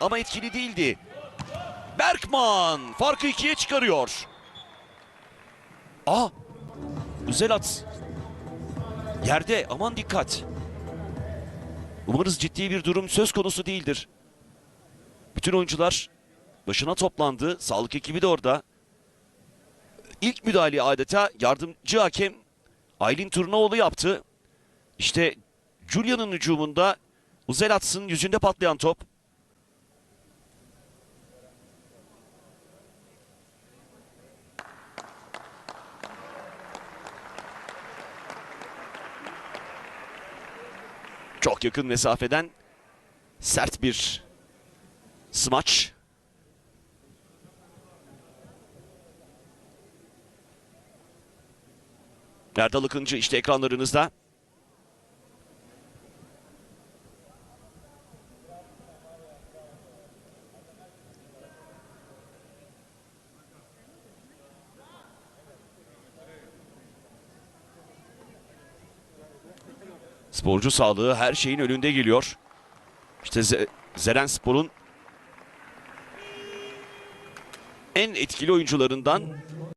ama etkili değildi. Berkman farkı ikiye çıkarıyor. Aa! Üzelat. Yerde aman dikkat. Umarız ciddi bir durum söz konusu değildir. Bütün oyuncular başına toplandı. Sağlık ekibi de orada. İlk müdahale adeta yardımcı hakem Aylin Turnaoğlu yaptı. İşte Julia'nın hücumunda Uzelats'ın yüzünde patlayan top. Çok yakın mesafeden sert bir smaç. Erdal Akıncı işte ekranlarınızda. Sporcu sağlığı her şeyin önünde geliyor. İşte Ze- Zeren Spor'un en etkili oyuncularından